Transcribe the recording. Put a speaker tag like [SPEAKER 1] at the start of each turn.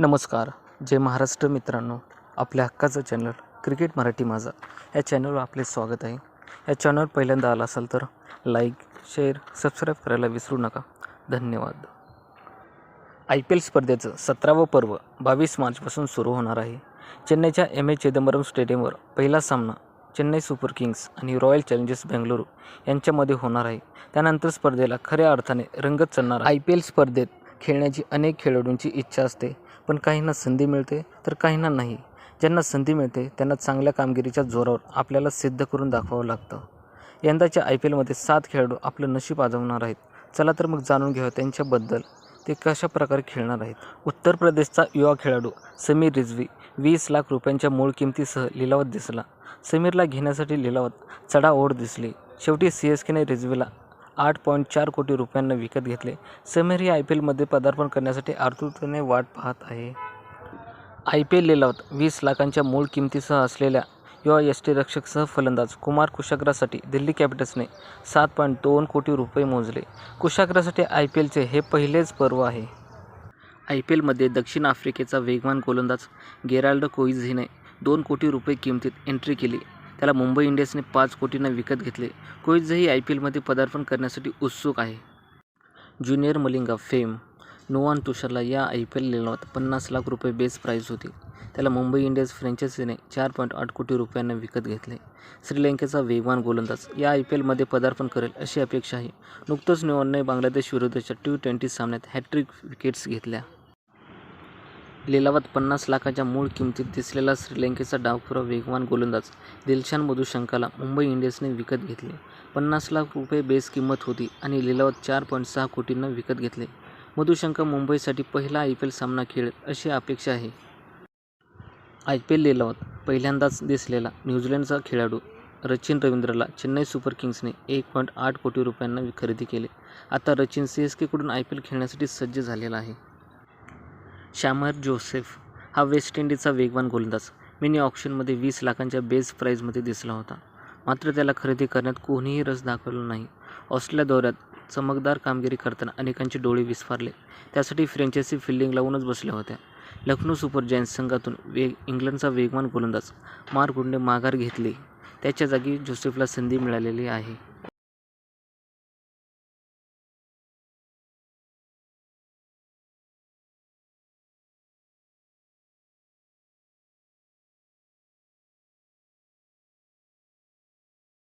[SPEAKER 1] नमस्कार. जय महाराष्ट्र मित्रांनो. आपल्या हक्काचं चॅनल क्रिकेट मराठी माझा. या चॅनलवर आपले स्वागत आहे. या चॅनलवर पहिल्यांदा आला असाल तर लाईक शेअर सबस्क्राईब करायला विसरू नका. धन्यवाद. आय पी एल स्पर्धेचं सतरावं पर्व बावीस मार्चपासून सुरू होणार आहे. चेन्नईच्या एम ए चिदंबरम स्टेडियमवर पहिला सामना चेन्नई सुपर किंग्स आणि रॉयल चॅलेंजर्स बेंगलुरू यांच्यामध्ये होणार आहे. त्यानंतर स्पर्धेला खऱ्या अर्थाने रंगत चढणार आय पी एल स्पर्धेत खेळण्याची अनेक खेळाडूंची इच्छा असते पण काहींना संधी मिळते तर काहींना नाही. ज्यांना संधी मिळते त्यांना चांगल्या कामगिरीच्या जोरावर आपल्याला सिद्ध करून दाखवावं लागतं. यंदाच्या आय पी एलमध्ये सात खेळाडू आपलं नशीब आजवणार आहेत. चला तर मग जाणून घ्यावं त्यांच्याबद्दल. ते कशा प्रकारे खेळणार आहेत? उत्तर प्रदेशचा युवा खेळाडू समीर रिझवी वीस लाख रुपयांच्या मूळ किमतीसह लिलावात दिसला. समीरला घेण्यासाठी लिलावात चढा ओढ दिसली. शेवटी सी एस केने रिझवीला आठ पॉईंट चार कोटी रुपयांना विकत घेतले. समीर ही आय पी एलमध्ये पदार्पण करण्यासाठी आतुरतेने वाट पाहत आहे. आय पी एल लिलावात वीस लाखांच्या मूळ किमतीसह असलेल्या युवा यष्टीरक्षकसह फलंदाज कुमार कुशाग्रासाठी दिल्ली कॅपिटल्सने सात पॉईंट दोन कोटी रुपये मोजले. कुशाग्रासाठी आय पी एलचे हे पहिलेच पर्व आहे. आय पी एलमध्ये दक्षिण आफ्रिकेचा वेगवान गोलंदाज गेराल्डो कोइझीने दोन कोटी रुपये किमतीत एंट्री केली. त्याला मुंबई इंडियन्सने पाच कोटींना विकत घेतले. कोइझही आय पी एलमध्ये पदार्पण करण्यासाठी उत्सुक आहे. ज्युनियर मलिंगा फेम नुवान तुषारला या आय पी एल लिलावात पन्नास लाख रुपये बेस प्राईज होती. त्याला मुंबई इंडियन्स फ्रँचायझीने चार पॉईंट आठ कोटी रुपयांना विकत घेतले. श्रीलंकेचा वेगवान गोलंदाज या आय पी एलमध्ये पदार्पण करेल अशी अपेक्षा आहे. नुकतंच नुवानने बांगलादेश विरुद्धच्या टी ट्वेंटी सामन्यात हॅट्रिक विकेट्स घेतल्या. लिलावात पन्नास लाखाच्या मूळ किमतीत दिसलेला श्रीलंकेचा डावखुरा वेगवान गोलंदाज दिलशान मधुशंकाला मुंबई इंडियन्सने विकत घेतले. पन्नास लाख रुपये बेस किंमत होती आणि लिलावात चार पॉईंट सहा कोटींना विकत घेतले. मधुशंका मुंबईसाठी पहिला आय पी एल सामना खेळेल अशी अपेक्षा आहे. आय पी एल लिलावात पहिल्यांदाच दिसलेला न्यूझीलंडचा खेळाडू रचिन रवींद्रला चेन्नई सुपर किंग्सने एक पॉईंट आठ कोटी रुपयांना खरेदी केले. आता रचिन सी एस केकडून आय पी एल खेळण्यासाठी सज्ज झालेला आहे. शामर जोसेफ हा वेस्ट इंडिजचा वेगवान गोलंदाज. मिनी ऑप्शनमध्ये वीस लाखांच्या बेस प्राईजमध्ये दिसला होता. मात्र त्याला खरेदी करण्यात कोणीही रस दाखवला नाही. ऑस्ट्रेलिया दौऱ्यात चमकदार कामगिरी करताना अनेकांचे डोळे विस्फारले. त्यासाठी फ्रँचायझी फिल्डिंग लावूनच बसल्या होत्या. लखनौ सुपर जायंट्स संघातून वेग इंग्लंडचा वेगवान गोलंदाज मार्क गुंडे माघार घेतली. त्याच्या जागी जोसेफला संधी मिळालेली आहे.